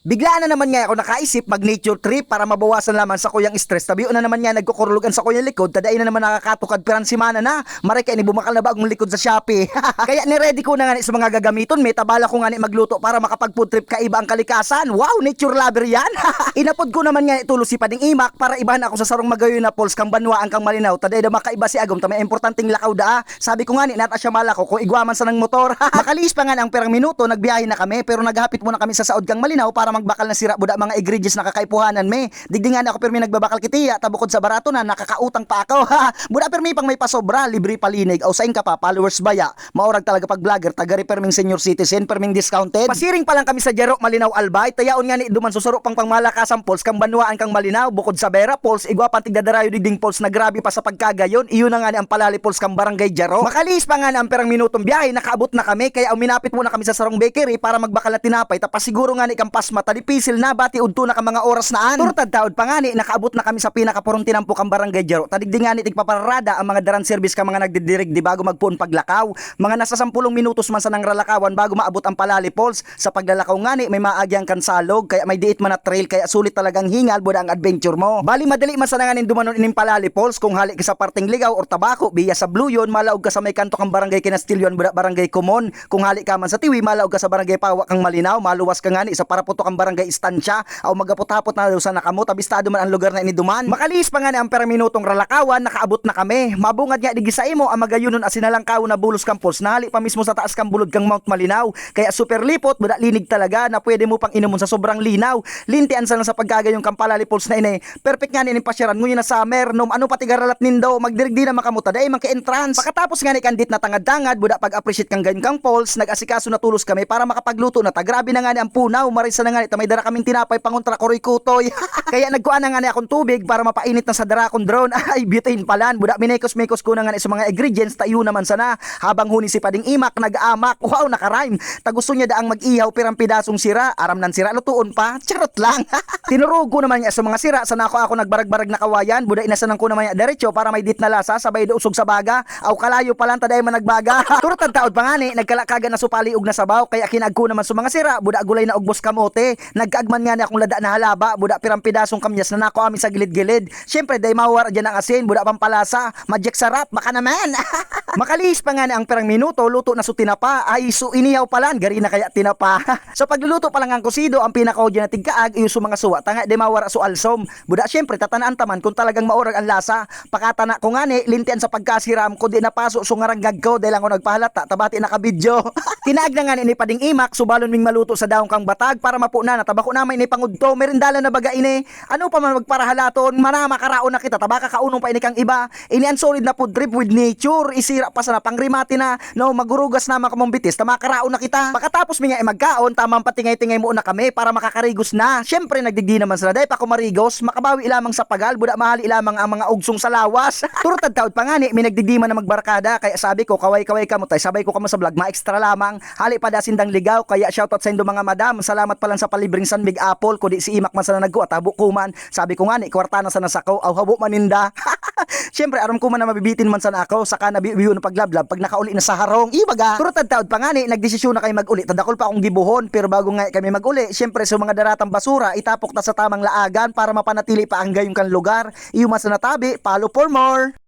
Biglaan na naman nga ako nakaisip mag nature trip para mabawasan lamang sa kuyang stress. Tabi na naman nga nagkukurulugan sa kuyang likod. Tadain na naman nakakatukad piran si mana na. Maray kaya ni bumakal na bagong likod sa Shopee. kaya ni-ready ko na nga ni sa mga gagamiton. May tabala ko nga ni magluto para makapag food trip kaiba ang kalikasan. Wow, nature lover yan. Inapod ko naman nga ni tulo si Pading Imak para ibahan ako sa sarong magayon na pols kang banwa ang kang malinaw. Taday na makaiba si Agom. Tamay importanteng lakaw daa. Sabi ko nga ni nata siya malako kung igwaman sa ng motor. Makalis pa nga ang perang minuto nagbiyahe na kami pero naghapit muna kami sa saod kang malinaw para magbakal na sira buda mga ingredients na kakaipuhanan me. Digdingan ako may nagbabakal kitiya tabukod sa barato na nakakautang pa ako. buda may pang may pasobra, libre palinig o saing ka pa followers baya. Maurag talaga pag vlogger tagari perming senior citizen perming discounted. Pasiring pa lang kami sa Jero Malinaw Albay. Tayaon nga ni duman susuro pang pangmalakasan pols kang banwaan kang malinaw bukod sa Vera Pols igwa pang tigdadarayo digding pols na grabe pa sa pagkagayon. Iyon na nga ni ang palali pols kang barangay Jero. Makalis pa nga na ang perang minutong biyahe nakaabot na kami kaya uminapit muna kami sa Sarong Bakery para magbakal na tinapay tapos siguro nga ni kang pasma talipisil na bati udto na ka mga oras naan. Turtad taod pa nga ni nakaabot na kami sa pinakaporong tinampo kang barangay Jero. Tadigdi nga ni tigpaparada ang mga daran service ka mga nagdidirig di bago magpuon paglakaw. Mga nasa 10 minutos man sa nang ralakawan bago maabot ang palali Falls. Sa paglalakaw nga ni may maagyang kansalog kaya may diit man na trail kaya sulit talagang hingal buda ang adventure mo. Bali madali man sa nanganin dumanon ining palali Falls kung hali ka sa parting ligaw or tabako biya sa Blue yon malaog ka sa may kanto kang barangay Kinastilyon buda barangay Kumon. Kung hali ka man sa Tiwi malaog ka sa barangay Pawak kang Malinaw maluwas ka nga ni sa paraputo kang barangay Istansya o magapot-hapot na daw sa nakamo tabistado man ang lugar na iniduman. Makalis pa nga ni ang pera minutong ralakawan nakaabot na kami. Mabungad nga digi sa imo ang magayunon asinalang kaw na bulos kang Falls nahali pa mismo sa taas kang bulod kang Mount Malinaw. Kaya super lipot buda linig talaga na pwede mo pang inumon sa sobrang linaw. Lintian sa lang sa pagkagayong kang palali Falls na ini. Perfect nga ni pasyaran ngunyan na summer nom ano pati garalat nindo magdirigdi na makamuta day man ka entrance. Pakatapos nga ni kandit na tangad-tangad buda pag appreciate kang ganyan kang Falls nag-asikaso na tulos kami para makapagluto na ta. Grabe na nga ni ang punaw marisa na nga ni ta may dara kaming tinapay pangontra koroy kutoy. Kaya nagkuan na nga akong tubig para mapainit na sa dara akong drone. Ay butane palan buda minekos-mekos ko na nga sa mga ingredients tayo naman sana habang huni si Pading Imak nag-amak. Wow nakarime. Ta gusto niya daang mag-ihaw pirang pidasong sira aram nan sira lutuon pa. Charot lang. Tinurugo naman niya sa mga sira sana ako ako nagbarag-barag na kawayan buda inasanan ko naman niya diretso para may dit na lasa sabay do usog sa baga. Aw kalayo pa lang taday man nagbaga. Turtad taod pa nga ni nagkalakaga na supali og na sabaw kaya kinagko naman sa mga sira buda gulay na ugbos kamote. Nagkaagman nga ni akong lada na halaba buda pirang pidasong kamyas na nako amin sa gilid-gilid. Syempre day mawar dyan ang asin buda pampalasa. Majek sarap baka naman. Makalis pa nga ni ang pirang minuto luto na su tinapa ay su inihaw palan gari na kaya tinapa. sa pagluluto pa lang ang kusido ang pinakaudyo na tigkaag iyo su mga suwa tanga day mawara su alsom. Buda syempre tatanaan taman kung talagang maurag ang lasa. Pakatana ko nga ni lintian sa pagkasiram ko di napaso su ngaranggag ko dahil ako nagpahalata tabati nakabidyo. Kinaag na nga ni Pading Imak subalon ming maluto sa daong kang batag para mapuna na tabako namin ni pangudto merindala na baga ini. Ano pa man magparahalaton manama karaon na kita tabaka kaunong pa ini kang iba. Ini ang solid na food trip with nature isira pa sa napangrimati na no magurugas na makamong bitis tama karaon na kita. Pagkatapos mi nga eh, magkaon tamang patingay-tingay mo na kami para makakarigos na. Syempre nagdigdi naman sila dahil pa kumarigos makabawi lamang sa pagal buda mahali lamang ang mga ugsong sa lawas. Turtad taod pa nga ni may nagdigdi man na magbarkada kaya sabi ko kaway-kaway ka mo tay sabay ko kamo sa vlog ma extra lamang hali pa da sindang ligaw kaya shoutout sa indo mga madam salamat pa lang sa palibring San Big Apple kundi si Imak man sana nagko at habo ko man sabi ko nga ni kwarta na sa nasakaw aw habo maninda Siyempre, aram ko man na mabibitin man sana ako, saka nabibiyo na paglablab, pag nakauli na sa harong, ibaga. Turutad taod pa nga ni, nagdesisyon na kayo mag-uli. Tadakol pa akong gibuhon, pero bago nga kami mag-uli, siyempre sa mga daratang basura, itapok ta sa tamang laagan para mapanatili pa ang gayong kan lugar. Iyo man sa natabi, follow for more.